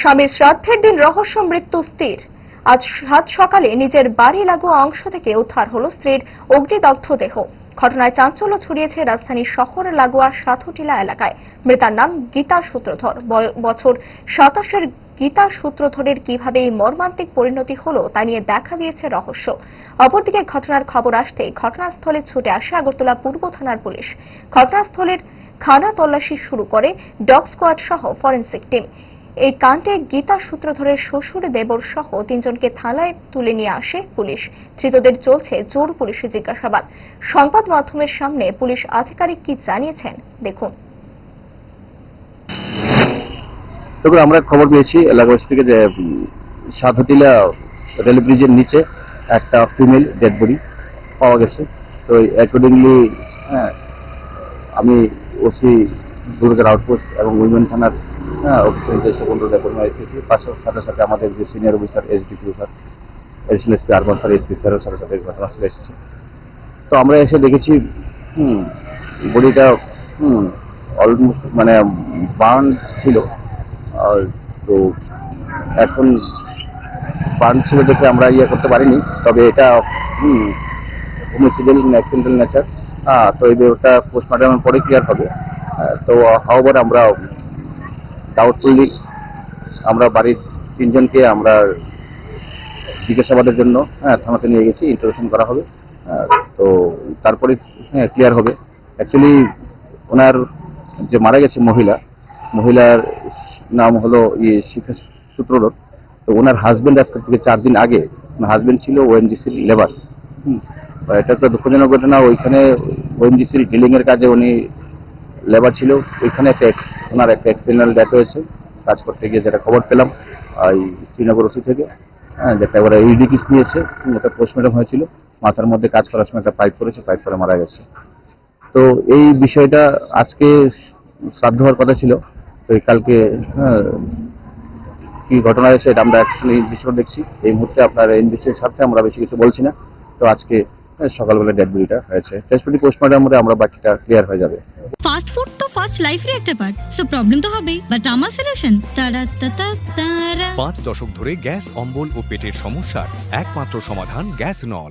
স্বামীর শ্রাদ্ধের দিন রহস্য মৃত্যু স্ত্রীর আজ সাত সকালে নিজের বাড়ি লাগোয়া অংশ থেকে উদ্ধার হল স্ত্রীর অগ্নিদগ্ধ দেহ। ঘটনায় চাঞ্চল্য ছড়িয়েছে রাজধানীর শহর লাগোয়া সাথুটিলা এলাকায়। মৃতার নাম গীতা সূত্রধর। বছর সাতাশের গীতা সূত্রধরের কীভাবে এই মর্মান্তিক পরিণতি হলো তা নিয়ে দেখা দিয়েছে রহস্য। অপরদিকে ঘটনার খবর আসতে ঘটনাস্থলে ছুটে আসে আগরতলা পূর্ব থানার পুলিশ। ঘটনাস্থলের খানা তল্লাশি শুরু করে ডগ স্কোয়াড সহ ফরেন্সিক টিম। এই কাণ্ডে গীতা সূত্রধরের শ্বশুর, দেবর সহ তিনজনকে থানায় তুলে নিয়ে আসে পুলিশ। ধৃতদের চলছে জোর পুলিশি জিজ্ঞাসাবাদ। সংবাদ মাধ্যমের সামনে পুলিশ আধিকারিক কি জানিয়েছেন? দেখুন। তবে আমরা খবর পেয়েছি এলাকাবাসী থেকে যে সাধুটিলা রেল ব্রিজের নিচে একটা ফিমেল ডেড বডি পাওয়া গেছে। তো অ্যাকর্ডিংলি আমি ওসি দুর্গার আউটপোস্ট এবং উইমেন থানার হ্যাঁ অফিসারদের সেকেন্ড রেকর্ড এসেছি পাশার সাথে সাথে আমাদের যে senior officer SDP sir additional SP urban sir SP স্যারের সাথে সাথে ঘটনাস্থলে এসেছে। তো আমরা এসে দেখেছি, হুম, বডিটা অলমোস্ট মানে বার্ন ছিল। তো এখন বার্ন ছিল দেখে আমরা ইয়ে করতে পারিনি, তবে এটা, হুম অ্যাক্সিডেন্টাল নেচার হ্যাঁ তো এই ব্যাপারটা পোস্টমর্টমের পরে ক্লিয়ার হবে। তো হাওবার আমরা ডাউটফুলি আমরা বাড়ির তিনজনকে আমরা জিজ্ঞাসাবাদের জন্য হ্যাঁ থানাতে নিয়ে গেছি ইন্টারোগেশন করা হবে তো তারপরে হ্যাঁ ক্লিয়ার হবে। অ্যাকচুয়ালি ওনার যে মারা গেছে মহিলা মহিলার নাম হলো ইয়ে শিখা সূত্রধর। তো ওনার হাজবেন্ড আজকে থেকে চার দিন আগে ওনার হাজবেন্ড ছিল ওএনজিসির লেবার এটা একটা দুঃখজনক ঘটনা ওইখানে ওএনজিসির ডিলিং এর কাজে উনি লেবার ছিল ওইখানে একটা ex- ওনার একটা এক্সিডেন্টাল ডেথ হয়েছে। কাজ করতে গিয়ে যেটা খবর পেলাম ওই শ্রীনগর ওসি থেকে হ্যাঁ যেটা এবারে ইডি কিস নিয়েছে ওটা পোস্টমর্টম হয়েছিল। মাথার মধ্যে কাজ করার সময় একটা পাইপ করেছে পাইপ করে মারা গেছে। তো এই বিষয়টা আজকে শ্রাদ্ধ হওয়ার কথা ছিল। তো কালকে হ্যাঁ, কি ঘটনা হয়েছে এটা আমরা ইনভেস্টিগেশন দেখছি। এই মুহূর্তে আপনার ইনভেস্টিগেশনের স্বার্থে আমরা বেশি কিছু বলছি না। তো আজকে হ্যাঁ, সকালবেলা ডেড বডিটা হয়েছে। টেস্ট বডি পোস্টমর্টম আমরা বাকিটা ক্লিয়ার হয়ে যাবে। ফাস্ট লাইফের একটা পার্ট সো প্রবলেম তো হবেই। বাট আমার সলিউশন তারা তারা। পাঁচ দশক ধরে গ্যাস অম্বল ও পেটের সমস্যার একমাত্র সমাধান গ্যাস নল।